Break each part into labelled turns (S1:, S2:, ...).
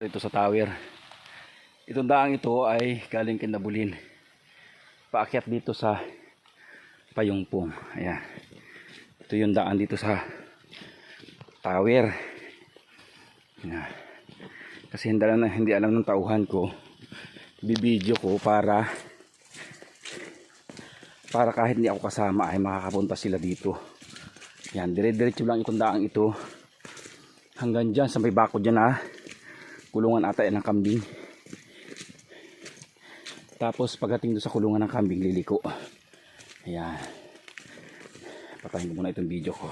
S1: Ito sa tower. Itong daang ito ay galing kinabulin. Paakyat dito sa Payungpong. Ayan. Ito yung daan dito sa tower. Ayan. Kasi hindi alam, hindi alam ng tauhan ko. Bibideo ko para para kahit hindi ako kasama ay makakapunta sila dito. Yan, dire-diretso lang itong daang ito. Hanggang dyan, sa may bako dyan ha. Kulungan ata ng kambing. Tapos pagdating doon sa kulungan ng kambing, liliko. Ayan. Patayin ko muna itong video ko.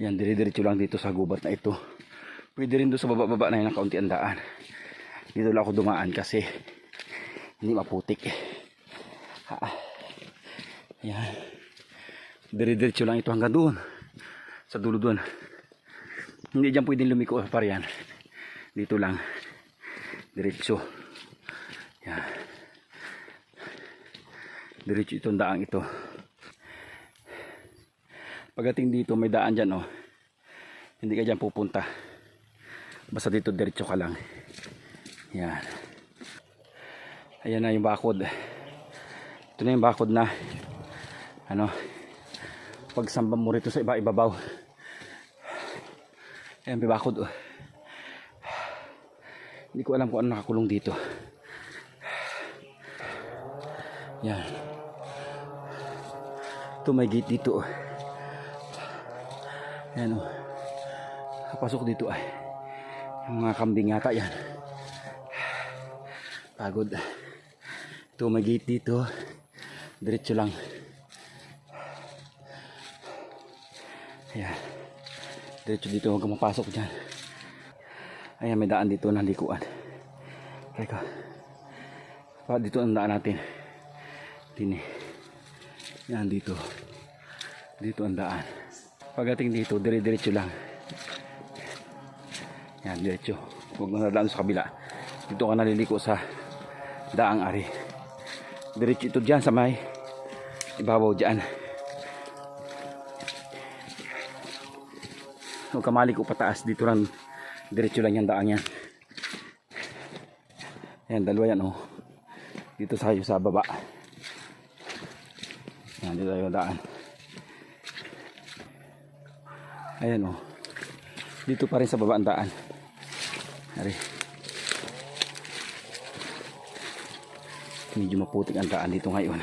S1: Yan, dire-diretso lang dito sa gubat na ito. Pwede rin doon sa baba-baba na yun ng kaunti ang daan. Dito lang ako dumaan kasi hindi maputik. Ha. Ayan. Dire-diretso lang ito hanggang doon. Sa dulo doon. Hindi dyan pwedeng lumiko pa yan. Dito lang. Diretso. Yan. Diretso itong daang ito. Pagdating dito may daan dyan oh. Hindi ka dyan pupunta. Basta dito diretso ka lang. Yan. Ayan na yung bakod. Ito na yung bakod na ano pagsamba mo rito sa iba ibabaw. Ayan, may bakod. Oh. Hindi ko alam kung ano nakakulong dito. Yan. Ito may gate dito. Oh. Yan oh. Kapasok dito ay. Yung mga kambing yata yan. Pagod. Ito may gate dito. Diretso lang. Ayan. Diretso dito huwag mapasok dyan. Ayan may daan dito ng likuan. Teka. Pa dito ang daan natin. Dini. Yan dito. Dito ang daan. Pagdating dito, dire-diretso lang. Yan, diretso. Huwag na daan sa kabila. Dito ka naliliko sa daang ari. Diretso ito dyan sa may ibabaw dyan. Huwag ka maliko pataas. Dito lang, diretso lang yan daan yan. Yan, dalawa yan oh. Dito tayo sa baba. Yan, dito tayo daan. Ayan oh. Dito pa rin sa baba ang daan. Ari. Medyo maputik ang daan dito ngayon.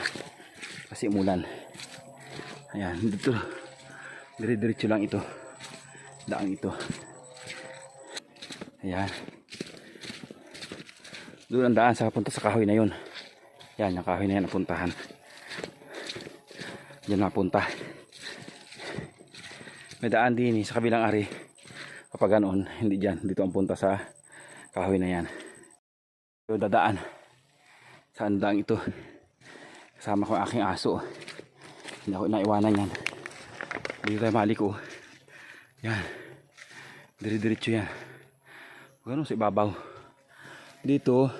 S1: Kasi umulan. Ayan, dito. Dire-diretso lang ito. Daan ito. Ayan. Doon ang daan sa punta sa kahoy na yun. Yan, yung kahoy na yan ang puntahan. Diyan napunta. May daan din eh, sa kabilang ari. Kapag ganoon, hindi dyan. Dito ang punta sa kahoy na yan. So, dadaan. Saan daang ito? Kasama ko aking aso. Hindi ako naiwanan yan. Dito tayo maliko. Yan. Dire-diretso yan. Ganun sa ibabaw. Dito,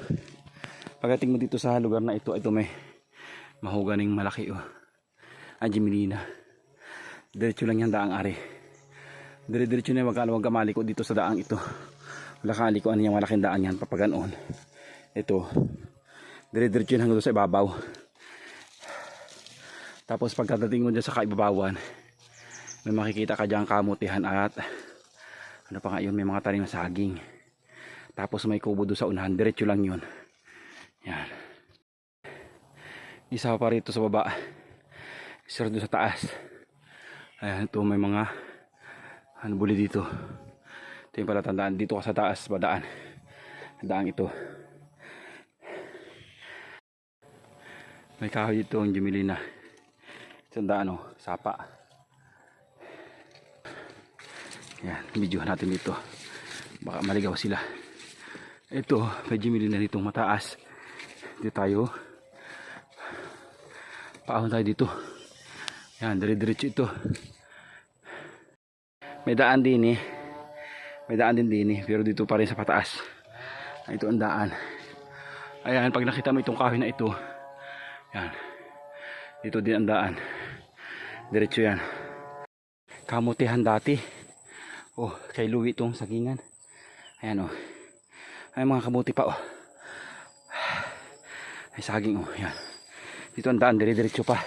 S1: pagdating mo dito sa lugar na ito, ito may mahuganing malaki oh. Anjimelina. Diretso lang yan daang ari. Dire-diretso na yan, wag wag ka maliko dito sa daang ito. Wala kang alikuan yung malaking daan yan, papaganoon. Ito, dire-diretso yan hanggang sa ibabaw. Tapos pagkadating mo dyan sa kaibabawan, may makikita ka dyan kamutihan at ano pa nga yun, may mga tanim na saging. Tapos may kubo doon sa unahan, diretso lang yun. Yan. Isa pa rito sa baba. Isa doon sa taas. Ayan, ito may mga ano buli dito. Ito yung palatandaan. Dito ka sa taas, badaan. Daan ito. May kahoy dito ang Jumelina. Isang daan oh, sapa. Yan, videohan natin dito. Baka maligaw sila. Ito, may Jumelina ditong mataas. Dito tayo. Paahon tayo dito. Yan, dire-diretso ito. May daan din eh. May daan din din eh. Pero dito pa rin sa pataas. Ito ang daan. Ayan, pag nakita mo itong kahoy na ito. Yan. Dito din ang daan. Diretso yan. Kamutihan dati. Oh, kay Louie itong sagingan. Ayan oh. Ay mga kamuti pa oh. Ay saging oh. Yan. Dito ang daan, dire-diretso pa.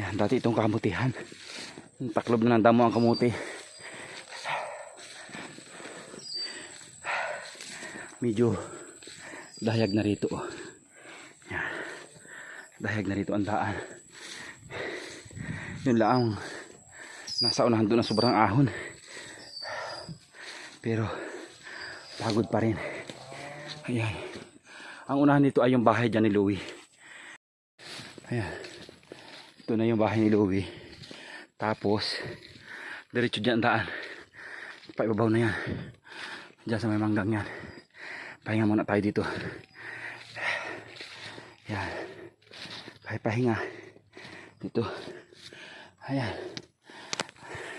S1: Yan, dati itong kamutihan. Taklob na ng damo ang kamuti. Medyo dahayag na rito oh. Yan. Dahayag na rito ang daan. Yun lang nasa unahan doon na sobrang ahon. Pero pagod pa rin. Ayan. Ang unahan dito ay yung bahay dyan ni Louie. Ayan. Ito na yung bahay ni Louie. Tapos, diretso dyan daan. Paibabaw na yan. Diyan sa may manggang yan. Pahinga muna tayo dito. Yan. Pahinga. Dito. Ayan.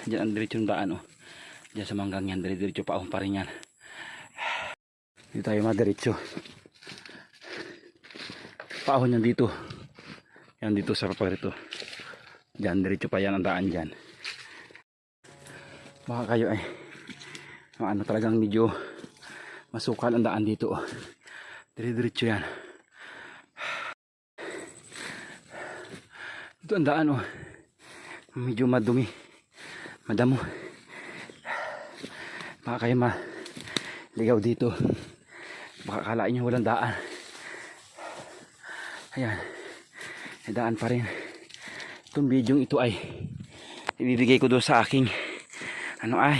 S1: Diyan ang diretso daan oh. Diyan sa manggang yan. Diretso pa pa rin yan. Dito tayo madiretso. Paahon yan dito. Yan dito sa paparito. Diyan, diretso pa yan ang daan dyan. Baka kayo ay ano talagang medyo masukal ang daan dito. Dire-diretso yan. Ito ang daan oh. Medyo madumi. Madamo. Baka kayo ma ligaw dito. Baka kalain nyo walang daan. Ayan. May daan pa rin. Itong video ito ay ibibigay ko doon sa aking ano ay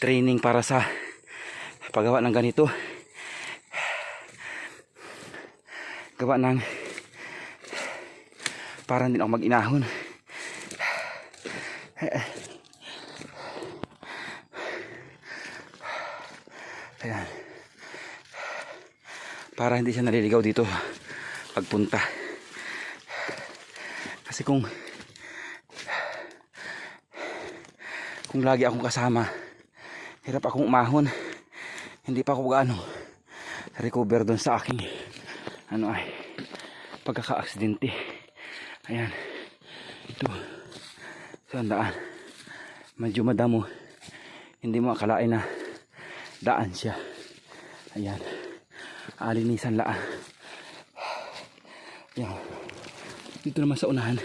S1: training para sa paggawa ng ganito. Gawa ng para hindi ako mag-inahon. Ayan. Para hindi siya naliligaw dito pagpunta. Kasi kung kung lagi akong kasama, hirap akong umahon. Hindi pa ako gaano recover doon sa aking ano ay pagkaka-aksidente. Ayan. Ito. Ito ang daan. Medyo madamo. Hindi mo akalain na daan siya. Ayan. Alinisan laan. Ayan. Dito naman sa unahan.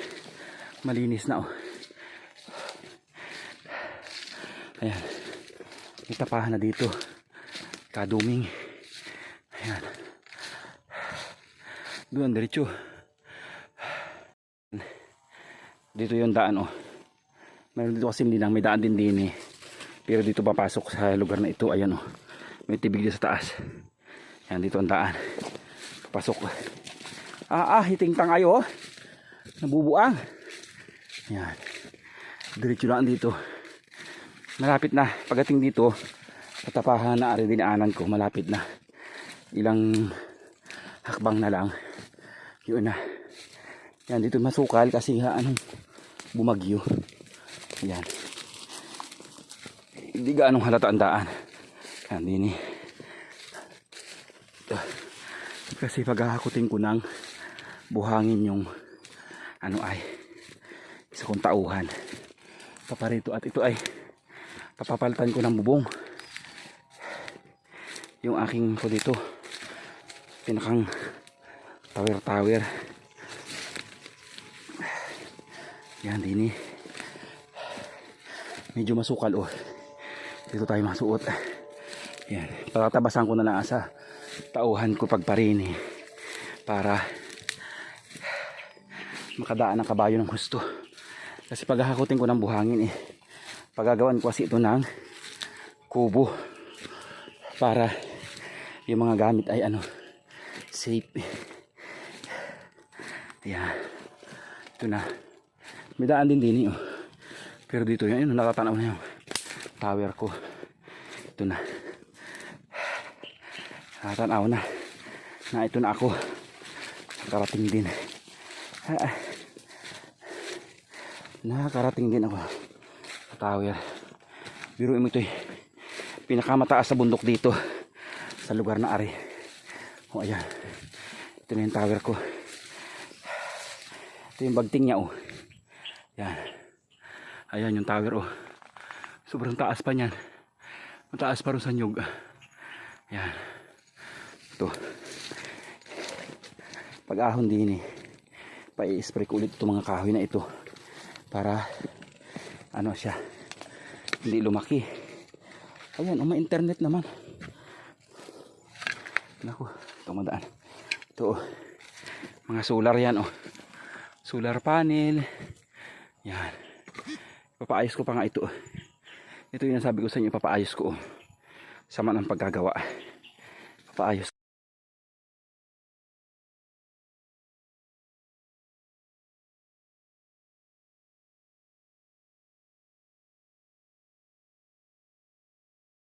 S1: Malinis na oh. Ayan. May tapahan na dito. Kaduming. Ayan. Doon, diretso. Dito yung daan oh. Mayroon dito kasi linang, may daan din din eh. Pero dito papasok sa lugar na ito, ayan oh. May tibig dito sa taas. Ayan, dito ang daan. Papasok. Ah, ah, hiting tangayo oh. Nabubuang. Ayan. Diretso lang dito. Malapit na. Pagdating dito, katapahan na ari dinaanan ko. Malapit na. Ilang hakbang na lang. Yun na. Yan, dito masukal kasi ha, anong bumagyo. Yan. Hindi gaanong halata ang daan. Yan, din eh. Ito. Kasi paghahakutin ko ng buhangin yung ano ay isa kong tauhan. Paparito at ito ay papapalitan ko ng bubong. Yung aking ko dito pinakang tower tower yan din eh. Medyo masukal oh. Dito tayo masuot. Yan. Patatabasan ko na lang sa tauhan ko pagparini para makadaan ang kabayo ng gusto kasi paghahakutin ko ng buhangin eh pagagawan ko kasi ito ng kubo para yung mga gamit ay ano safe. Yan ito na. May daan din din oh. pero dito yan yun natatanaw na yung tower ko. Ito na nakatanaw na. Na ito na ako. Nakarating din. Ah, nakarating din ako. Sa tower biruin mo ito eh. Pinakamataas sa bundok dito. Sa lugar na ari. O ayan. Ito na yung tower ko. Ito yung bagting niya oh. Yan ayan yung tower oh. Sobrang taas pa niyan. Mataas pa rin sa nyug. Yan. Ito. Pag ahon din eh. Pa-spray ko ulit itong mga kahoy na ito. Para ano siya. Hindi lumaki. Ayan, oh, may internet naman. Naku, ito madaan. Ito, oh. mga solar yan, oh. Solar panel. Yan. Papaayos ko pa nga ito. oh. Ito yung sabi ko sa inyo, papaayos ko. oh. Sama ng paggagawa. Papaayos.